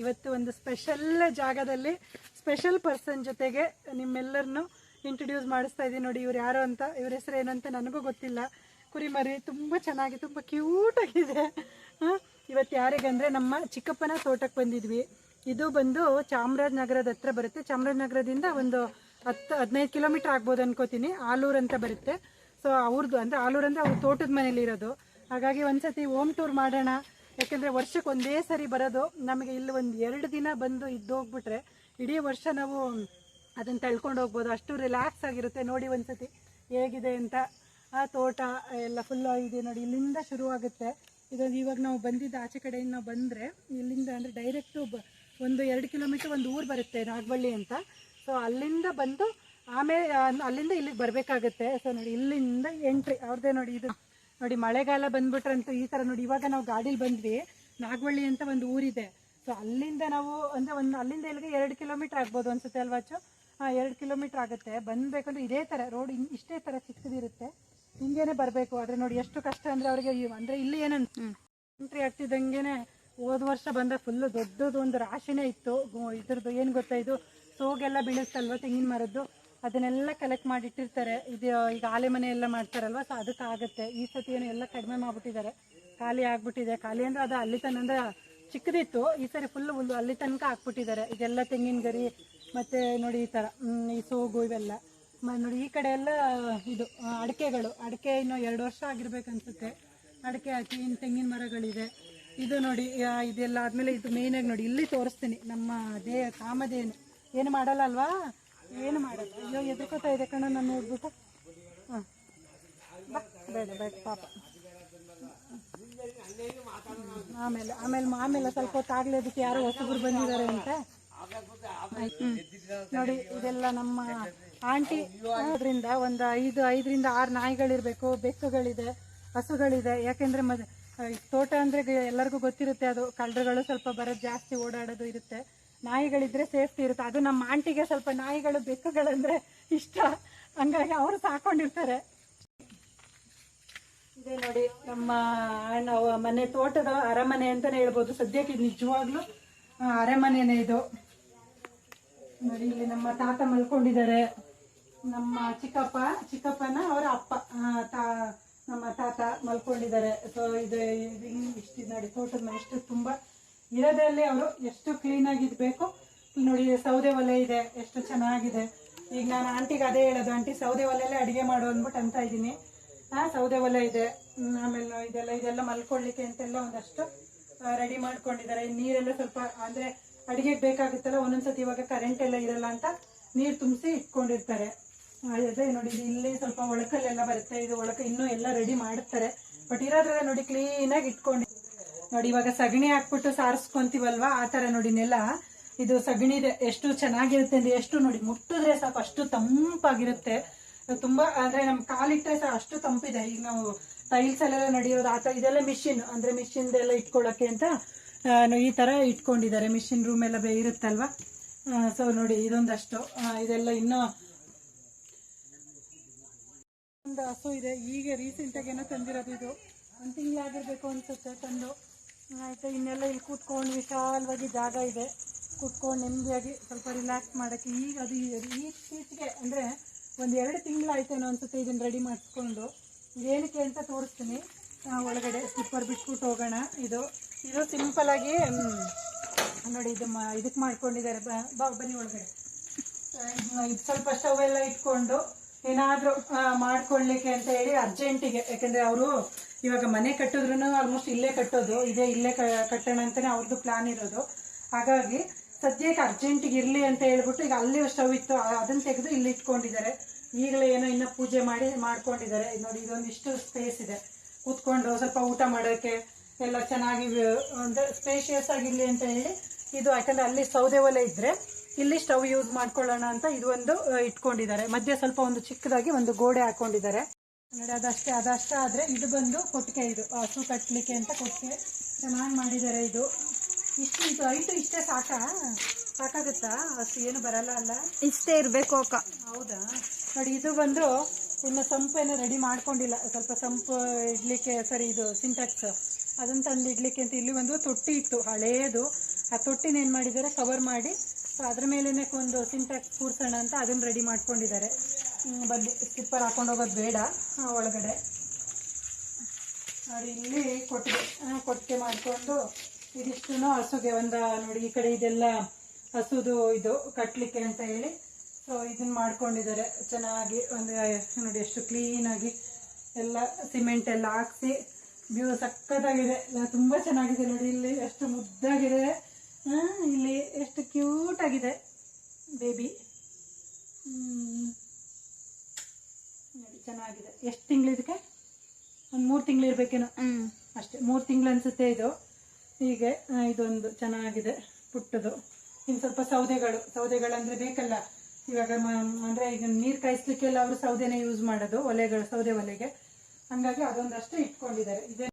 ಇವತ್ತು ಒಂದು ಸ್ಪೆಷಲ್ ಜಾಗದಲ್ಲಿ ಸ್ಪೆಷಲ್ ಪರ್ಸನ್ ಜೊತೆಗೆ ನಿಮ್ಮೆಲ್ಲರನ್ನು ಇಂಟ್ರೊಡ್ಯೂಸ್ ಮಾಡಿಸ್ತಾ ಇದ್ದೀನಿ ನೋಡಿ ಇವ್ರು ಯಾರು ಅಂತ, ಇವ್ರ ಹೆಸರು ಏನಂತ ನನಗೂ ಗೊತ್ತಿಲ್ಲ. ಕುರಿಮರಿ ತುಂಬ ಚೆನ್ನಾಗಿ, ತುಂಬ ಕ್ಯೂಟ್ ಆಗಿದೆ. ಹಾಂ? ಇವತ್ತು ಯಾರಿಗಂದ್ರೆ ನಮ್ಮ ಚಿಕ್ಕಪ್ಪನ ತೋಟಕ್ಕೆ ಬಂದಿದ್ವಿ. ಇದು ಬಂದು ಚಾಮರಾಜನಗರದ ಹತ್ರ ಬರುತ್ತೆ. ಚಾಮರಾಜನಗರದಿಂದ ಒಂದು ಹತ್ತು, ಹದಿನೈದು ಕಿಲೋಮೀಟರ್ ಆಗ್ಬೋದು ಅನ್ಕೋತೀನಿ. ಆಲೂರು ಅಂತ ಬರುತ್ತೆ. ಸೊ ಅವ್ರದ್ದು ಅಂದರೆ ಆಲೂರು ಅಂದರೆ ಅವ್ರ ತೋಟದ ಮನೇಲಿ ಇರೋದು ಹಾಗಾಗಿ ಒಂದ್ಸತಿ ಹೋಮ್ ಟೂರ್ ಮಾಡೋಣ. ಯಾಕೆಂದರೆ ವರ್ಷಕ್ಕೆ ಒಂದೇ ಸರಿ ಬರೋದು, ನಮಗೆ ಇಲ್ಲಿ ಒಂದು ಎರಡು ದಿನ ಬಂದು ಇದ್ದು ಹೋಗ್ಬಿಟ್ರೆ ಇಡೀ ವರ್ಷ ನಾವು ಅದನ್ನು ತಳ್ಕೊಂಡು ಹೋಗ್ಬೋದು. ಅಷ್ಟು ರಿಲ್ಯಾಕ್ಸ್ ಆಗಿರುತ್ತೆ ನೋಡಿ ಒಂದ್ಸತಿ ಹೇಗಿದೆ ಅಂತ. ಆ ತೋಟ ಎಲ್ಲ ಫುಲ್ ಇದೆ ನೋಡಿ, ಇಲ್ಲಿಂದ ಶುರುವಾಗುತ್ತೆ. ಇದೊಂದು ಇವಾಗ ನಾವು ಬಂದಿದ್ದ ಆಚೆ ಕಡೆಯಿಂದ ನಾವು ಬಂದರೆ, ಇಲ್ಲಿಂದ ಅಂದರೆ ಡೈರೆಕ್ಟು ಒಂದು ಎರಡು ಕಿಲೋಮೀಟ್ರ್ ಒಂದು ಊರು ಬರುತ್ತೆ ನಾಗವಳ್ಳಿ ಅಂತ. ಸೊ ಅಲ್ಲಿಂದ ಬಂದು ಆಮೇಲೆ, ಅಲ್ಲಿಂದ ಇಲ್ಲಿಗೆ ಬರಬೇಕಾಗುತ್ತೆ. ಸೊ ನೋಡಿ ಇಲ್ಲಿಂದ ಎಂಟ್ರಿ ಅವ್ರದ್ದೇ ನೋಡಿ ಇದು. ನೋಡಿ ಮಳೆಗಾಲ ಬಂದ್ಬಿಟ್ರಂತೂ ಈ ಥರ ನೋಡಿ ಇವಾಗ ನಾವು ಗಾಡೀಲಿ ಬಂದ್ವಿ ನಾಗವಳ್ಳಿ ಅಂತ ಒಂದು ಊರಿದೆ. ಸೊ ಅಲ್ಲಿಂದ ನಾವು ಅಂದರೆ ಒಂದು ಅಲ್ಲಿಂದ ಇಲ್ಲಿಗೆ ಎರಡು ಕಿಲೋಮೀಟ್ರ್ ಆಗ್ಬೋದು ಅನ್ಸುತ್ತೆ ಅಲ್ವಾಚು ಹಾಂ ಎರಡು ಕಿಲೋಮೀಟ್ರ್ ಆಗುತ್ತೆ. ಬಂದಬೇಕಂದ್ರೆ ಇದೇ ಥರ ರೋಡ್ ಇಷ್ಟೇ ಥರ ಚಿಕ್ಕದಿರುತ್ತೆ. ಹಿಂಗೇನೆ ಬರಬೇಕು. ಆದರೆ ನೋಡಿ ಎಷ್ಟು ಕಷ್ಟ ಅಂದರೆ ಅವರಿಗೆ ಅಂದರೆ ಇಲ್ಲಿ ಏನಂತ ಎಂಟ್ರಿ ಆಗ್ತಿದ್ದಂಗೆನೆ ಹೋದ ವರ್ಷ ಬಂದ ಫುಲ್ಲು ದೊಡ್ಡದು ಒಂದು ರಾಶಿನೇ ಇತ್ತು. ಇದ್ರದ್ದು ಏನು ಗೊತ್ತಾ ಇದು? ಸೋಗೆಲ್ಲ ಬೀಳುತ್ತಲ್ವ ತೆಂಗಿನ ಮರದ್ದು? ಅದನ್ನೆಲ್ಲ ಕಲೆಕ್ಟ್ ಮಾಡಿ ಇಟ್ಟಿರ್ತಾರೆ ಇದು ಈಗ ಆಲೆ ಮನೆ ಎಲ್ಲ ಮಾಡ್ತಾರಲ್ವ ಸೊ ಅದಕ್ಕೆ ಆಗುತ್ತೆ. ಈ ಸತಿ ಏನು ಎಲ್ಲ ಕಡಿಮೆ ಮಾಡಿಬಿಟ್ಟಿದ್ದಾರೆ. ಖಾಲಿ ಆಗ್ಬಿಟ್ಟಿದೆ. ಖಾಲಿ ಅಂದರೆ ಅದು ಅಲ್ಲಿ ತನಕ ಅಂದರೆ ಚಿಕ್ಕದಿತ್ತು. ಈ ಸರಿ ಫುಲ್ ಅಲ್ಲಿ ತನಕ ಹಾಕ್ಬಿಟ್ಟಿದ್ದಾರೆ. ಇದೆಲ್ಲ ತೆಂಗಿನ ಗರಿ, ಮತ್ತೆ ನೋಡಿ ಈ ಥರ ಈ ಸೋಗು ಇವೆಲ್ಲ. ನೋಡಿ ಈ ಕಡೆ ಎಲ್ಲ ಇದು ಅಡಿಕೆಗಳು. ಅಡಿಕೆ ಇನ್ನು ಎರಡು ವರ್ಷ ಆಗಿರ್ಬೇಕು ಅನ್ಸುತ್ತೆ ಅಡಿಕೆ ಹಾಕಿ, ಇನ್ನು ತೆಂಗಿನ ಮರಗಳಿದೆ. ಇದು ನೋಡಿ ಇದೆಲ್ಲ ಆದಮೇಲೆ ಇದು ಮೇನ್ ಆಗಿ ನೋಡಿ, ಇಲ್ಲಿ ತೋರಿಸ್ತೀನಿ. ನಮ್ಮ ದೇಹ, ಕಾಮಧೇನು. ಏನು ಮಾಡಲ್ಲ ಅಲ್ವಾ? ಏನು ಮಾಡೋದು? ಅಯ್ಯೋ, ಎದುರ್ಕೋತಾ ಇದೆ ಕಣ, ನಾನು ನೋಡ್ಬಿಟ್ಟು. ಹಾಂ. ಬೇಡ ಬೇಡ, ಪಾಪ. ಆಮೇಲೆ ಆಮೇಲೆ ಆಮೇಲೆ ಸ್ವಲ್ಪ ಹೊತ್ತಾಗಲಿ ಅದಕ್ಕೆ ಯಾರೋ ಹೊಸಬ್ರು ಬಂದಿದ್ದಾರೆ ಅಂತ. ನೋಡಿ, ಇದೆಲ್ಲ ನಮ್ಮ ಆಂಟಿ. ಅದರಿಂದ ಒಂದು ಐದು, ಐದರಿಂದ ಆರು ನಾಯಿಗಳಿರಬೇಕು, ಬೆಕ್ಕುಗಳಿದೆ, ಹಸುಗಳಿದೆ. ಯಾಕೆಂದರೆ ಮದ್ ತೋಟ ಅಂದರೆ ಎಲ್ಲರಿಗೂ ಗೊತ್ತಿರುತ್ತೆ ಅದು ಕಳ್ಳರುಗಳು ಸ್ವಲ್ಪ ಬರೋದು ಜಾಸ್ತಿ ಓಡಾಡೋದು ಇರುತ್ತೆ. ನಾಯಿಗಳಿದ್ರೆ ಸೇಫ್ಟಿ ಇರುತ್ತೆ. ಅದು ನಮ್ಮ ಆಂಟಿಗೆ ಸ್ವಲ್ಪ ನಾಯಿಗಳು, ಬೆಕ್ಕುಗಳಂದ್ರೆ ಇಷ್ಟ. ಹಂಗಾಗಿ ಅವರು ಸಾಕೊಂಡಿರ್ತಾರೆ. ಇದೆ ನೋಡಿ, ನಮ್ಮ ಅಣ್ಣ ಮನೆ ತೋಟದ ಅರಮನೆ ಅಂತಾನೆ ಹೇಳ್ಬೋದು. ಸದ್ಯಕ್ಕೆ ನಿಜವಾಗ್ಲೂ ಅರಮನೆನೇ ಇದು. ನೋಡಿ, ಇಲ್ಲಿ ನಮ್ಮ ತಾತ ಮಲ್ಕೊಂಡಿದ್ದಾರೆ. ನಮ್ಮ ಚಿಕ್ಕಪ್ಪ, ಚಿಕ್ಕಪ್ಪನ ಅವರ ಅಪ್ಪ ನಮ್ಮ ತಾತ ಮಲ್ಕೊಂಡಿದ್ದಾರೆ. ಸೊ ಇದು ಇಷ್ಟು ನೋಡಿ, ತೋಟದ ಮನೆ ಇಷ್ಟು ತುಂಬಾ ಇರೋದ್ರಲ್ಲಿ ಅವರು ಎಷ್ಟು ಕ್ಲೀನ್ ಆಗಿರ್ಬೇಕು ನೋಡಿ, ಸೌದೆ ಒಲೆ ಇದೆ, ಎಷ್ಟು ಚೆನ್ನಾಗಿದೆ. ಈಗ ನಾನು ಆಂಟಿಗೆ ಅದೇ ಹೇಳೋದು, ಆಂಟಿ, ಸೌದೆ ಒಲೆಯಲ್ಲೇ ಅಡಿಗೆ ಮಾಡು ಅಂದ್ಬಿಟ್ಟು ಅಂತ ಇದ್ದೀನಿ. ಹಾ ಸೌದೆ ಒಲೆ ಇದೆ. ಆಮೇಲೆ ಇದೆಲ್ಲ ಇದೆಲ್ಲ ಮಲ್ಕೊಳ್ಳಿಕ್ಕೆ ಅಂತೆಲ್ಲ ಒಂದಷ್ಟು ರೆಡಿ ಮಾಡ್ಕೊಂಡಿದ್ದಾರೆ. ನೀರೆಲ್ಲ ಸ್ವಲ್ಪ, ಅಂದ್ರೆ ಅಡಿಗೆಗೆ ಬೇಕಾಗುತ್ತಲ್ಲ, ಒಂದೊಂದ್ಸತಿ ಇವಾಗ ಕರೆಂಟ್ ಎಲ್ಲ ಇರಲ್ಲ ಅಂತ ನೀರು ತುಂಬಿಸಿ ಇಟ್ಕೊಂಡಿರ್ತಾರೆ. ಅದೇ ನೋಡಿ ಇಲ್ಲಿ ಸ್ವಲ್ಪ ಒಳಕಲ್ಲೆಲ್ಲ ಬರುತ್ತೆ. ಇದು ಒಳಕ ಇನ್ನೂ ಎಲ್ಲ ರೆಡಿ ಮಾಡ್ತಾರೆ. ಬಟ್ ಇರೋದ್ರಲ್ಲ ನೋಡಿ ಕ್ಲೀನಾಗಿ ಇಟ್ಕೊಂಡು ನೋಡಿ, ಇವಾಗ ಸಗಣಿ ಹಾಕ್ಬಿಟ್ಟು ಸಾರಿಸ್ಕೊಂತೀವಲ್ವಾ? ಆ ತರ ನೋಡಿ, ನೆಲ. ಇದು ಸಗಣಿ ಎಷ್ಟು ಚೆನ್ನಾಗಿರುತ್ತೆ ಅಂದ್ರೆ ಎಷ್ಟು ನೋಡಿ, ಮುಟ್ಟಿದ್ರೆ ಸಾಕು, ಅಷ್ಟು ತಂಪಾಗಿರುತ್ತೆ. ತುಂಬಾ, ಅಂದ್ರೆ ನಮ್ ಕಾಲಿಟ್ಟರೆ ಸಹ ಅಷ್ಟು ತಂಪಿದೆ. ಈಗ ನಾವು ಟೈಲ್ಸ್ ಅಲ್ಲೆಲ್ಲ ನಡೆಯೋದು, ಆ ಇದೆಲ್ಲ ಮಿಷಿನ್ ಅಂದ್ರೆ ಮಿಷಿನ್ ಎಲ್ಲ ಇಟ್ಕೊಳ್ಳೋಕೆ ಅಂತ ಈ ತರ ಇಟ್ಕೊಂಡಿದ್ದಾರೆ. ಮಿಷಿನ್ ರೂಮ್ ಎಲ್ಲ ಇರುತ್ತಲ್ವಾ? ಸೊ ನೋಡಿ, ಇದೊಂದಷ್ಟು. ಇದೆಲ್ಲ ಇನ್ನು ಒಂದು ಹಸು ಇದೆ. ಈಗ ರೀಸೆಂಟ್ ಆಗಿ ಏನೋ ತಂದಿರೋದು ಇದು. ಒಂದು ತಿಂಗಳಾಗಿರ್ಬೇಕು ಅನ್ಸುತ್ತೆ ತಂದು. ಆಯ್ತು, ಇನ್ನೆಲ್ಲ ಇಲ್ಲಿ ಕೂತ್ಕೊಂಡು ವಿಶಾಲವಾಗಿ ಜಾಗ ಇದೆ. ಕೂತ್ಕೊಂಡು ನೆಮ್ಮದಿಯಾಗಿ ಸ್ವಲ್ಪ ರಿಲ್ಯಾಕ್ಸ್ ಮಾಡೋಕ್ಕೆ ಈಗ ಅದು ಇತ್ತೀಚೆಗೆ ಅಂದರೆ ಒಂದು ಎರಡು ತಿಂಗಳಾಯ್ತೇನೋ ಅನ್ಸುತ್ತೆ ಇದನ್ನು ರೆಡಿ ಮಾಡಿಸ್ಕೊಂಡು. ಏನಕ್ಕೆ ಅಂತ ತೋರಿಸ್ತೀನಿ. ಒಳಗಡೆ ಸ್ಲಿಪ್ಪರ್ ಬಿಟ್ಬಿಟ್ಟು ಹೋಗೋಣ. ಇದು ಇದು ಸಿಂಪಲಾಗಿ ನೋಡಿ ಇದು ಮಾ ಇದಕ್ಕೆ ಮಾಡ್ಕೊಂಡಿದ್ದಾರೆ. ಬ- ಬನ್ನಿ ಒಳಗಡೆ. ಇದು ಸ್ವಲ್ಪ ಸ್ಟವ್ ಎಲ್ಲ ಇಟ್ಕೊಂಡು ಏನಾದರೂ ಮಾಡ್ಕೊಳ್ಲಿಕ್ಕೆ ಅಂತ ಹೇಳಿ ಅರ್ಜೆಂಟಿಗೆ ಯಾಕೆಂದರೆ ಅವರು ಇವಾಗ ಮನೆ ಕಟ್ಟಿದ್ರು ಆಲ್ಮೋಸ್ಟ್ ಇಲ್ಲೇ ಕಟ್ಟೋದು, ಇದೇ ಇಲ್ಲೇ ಕಟ್ಟೋಣ ಅಂತಲೇ ಅವ್ರದ್ದು ಪ್ಲಾನ್ ಇರೋದು. ಹಾಗಾಗಿ ಸದ್ಯಕ್ಕೆ ಅರ್ಜೆಂಟಿಗೆ ಇರಲಿ ಅಂತ ಹೇಳ್ಬಿಟ್ಟು ಈಗ ಅಲ್ಲೇ ಸ್ಟವ್ ಇತ್ತು ಅದನ್ನು ತೆಗೆದು ಇಲ್ಲಿ ಇಟ್ಕೊಂಡಿದ್ದಾರೆ. ಈಗಲೇ ಏನೋ ಇನ್ನೂ ಪೂಜೆ ಮಾಡಿ, ಮಾಡ್ಕೊಂಡಿದ್ದಾರೆ. ನೋಡಿ ಇದೊಂದಿಷ್ಟು ಸ್ಪೇಸ್ ಇದೆ. ಕೂತ್ಕೊಂಡು ಸ್ವಲ್ಪ ಊಟ ಮಾಡೋಕ್ಕೆ ಎಲ್ಲ ಚೆನ್ನಾಗಿ ಅಂದ್ರೆ ಸ್ಪೇಷಿಯಸ್ ಆಗಿರಲಿ ಅಂತ ಹೇಳಿ, ಇದು ಯಾಕಂದರೆ ಅಲ್ಲಿ ಸೌದೆ ಒಲೆ ಇದ್ದರೆ ಇಲ್ಲಿ ಸ್ಟವ್ ಯೂಸ್ ಮಾಡ್ಕೊಳ್ಳೋಣ ಅಂತ ಇದು ಒಂದು ಇಟ್ಕೊಂಡಿದ್ದಾರೆ. ಮಧ್ಯೆ ಸ್ವಲ್ಪ ಒಂದು ಚಿಕ್ಕದಾಗಿ ಒಂದು ಗೋಡೆ ಹಾಕೊಂಡಿದ್ದಾರೆ. ನೋಡಿ ಅದಷ್ಟೇ ಅದಷ್ಟೇ ಆದರೆ ಇದು ಬಂದು ಕೊಟ್ಟಿಗೆ ಇದು ಹಸು ಕಟ್ಟಲಿಕ್ಕೆ ಅಂತ ಕೊಟ್ಟಿಗೆ. ಚೆನ್ನಾಗಿ ಮಾಡಿದ್ದಾರೆ ಇದು. ಇಷ್ಟು ಇದು ಐಟು ಇಷ್ಟೇ ಸಾಕಾ? ಸಾಕಾಗುತ್ತಾ? ಹಸು ಏನು ಬರಲ್ಲ ಅಲ್ಲ? ಇಷ್ಟೇ ಇರಬೇಕು ಅಕ್ಕ. ಹೌದಾ? ನೋಡಿ ಇದು ಬಂದು ಇನ್ನು ಸಂಪೇನು ರೆಡಿ ಮಾಡ್ಕೊಂಡಿಲ್ಲ. ಸ್ವಲ್ಪ ಸಂಪು ಇಡ್ಲಿಕ್ಕೆ ಸರಿ ಇದು ಸಿಂಟೆಕ್ಸ್ ಅದನ್ನು ತಂದು ಇಡ್ಲಿಕ್ಕೆ ಅಂತ ಇಲ್ಲಿ ಒಂದು ತೊಟ್ಟಿ ಇತ್ತು ಹಳೇದು. ಆ ತೊಟ್ಟಿನ ಏನು ಮಾಡಿದ್ದಾರೆ? ಕವರ್ ಮಾಡಿ. ಸೊ ಅದ್ರ ಮೇಲೇ ಒಂದು ಸಿಂಟ್ಯಾಕ್ಸ್ ಕೂರ್ಸೋಣ ಅಂತ ಅದನ್ನು ರೆಡಿ ಮಾಡ್ಕೊಂಡಿದ್ದಾರೆ. ಬನ್ನಿ ಸ್ಲಿಪ್ಪರ್ ಹಾಕೊಂಡು ಹೋಗೋದು ಬೇಡ. ಒಳಗಡೆ. ನೋಡಿ ಇಲ್ಲಿ ಕೊಟ್ಟಿಗೆ ಕೊಟ್ಟಿಗೆ ಮಾಡಿಕೊಂಡು ಇದಿಷ್ಟು ಹಸುಗೆ ಒಂದು ನೋಡಿ, ಈ ಕಡೆ ಇದೆಲ್ಲ ಹಸುದು ಇದು ಕಟ್ಟಲಿಕ್ಕೆ ಅಂತ ಹೇಳಿ. ಸೊ ಇದನ್ನ ಮಾಡ್ಕೊಂಡಿದ್ದಾರೆ. ಚೆನ್ನಾಗಿ ಒಂದು, ನೋಡಿ, ಎಷ್ಟು ಕ್ಲೀನಾಗಿ ಎಲ್ಲ ಸಿಮೆಂಟ್ ಎಲ್ಲ ಹಾಕ್ಸಿ ವ್ಯೂ ಸಕ್ಕತ್ತಾಗಿದೆ. ತುಂಬ ಚೆನ್ನಾಗಿದೆ ನೋಡಿ, ಇಲ್ಲಿ ಎಷ್ಟು ಮುದ್ದಾಗಿದೆ. ಇಲ್ಲಿ ಎಷ್ಟು ಕ್ಯೂಟಾಗಿದೆ ಬೇಬಿ ಚೆನ್ನಾಗಿದೆ. ಎಷ್ಟು ತಿಂಗಳು ಇದಕ್ಕೆ? ಒಂದು ಮೂರು ತಿಂಗಳು ಇರಬೇಕೇನೋ? ಹ್ಮ್. ಅಷ್ಟೇ ಮೂರು ತಿಂಗಳು ಅನಿಸುತ್ತೆ ಇದು. ಹೀಗೆ ಇದೊಂದು ಚೆನ್ನಾಗಿದೆ ಪುಟ್ಟದು. ಇನ್ನು ಸ್ವಲ್ಪ ಸೌದೆಗಳು ಸೌದೆಗಳಂದ್ರೆ ಬೇಕಲ್ಲ? ಇವಾಗ ಅಂದರೆ ಅಂದ್ರೆ ಈಗ ನೀರು ಕಾಯಿಸ್ಲಿಕ್ಕೆಲ್ಲ ಅವರು ಸೌದೆನೇ ಯೂಸ್ ಮಾಡೋದು ಒಲೆಗಳು ಸೌದೆ ಒಲೆಗೆ. ಹಂಗಾಗಿ ಅದೊಂದಷ್ಟು ಇಟ್ಕೊಂಡಿದ್ದಾರೆ. ಇದೇ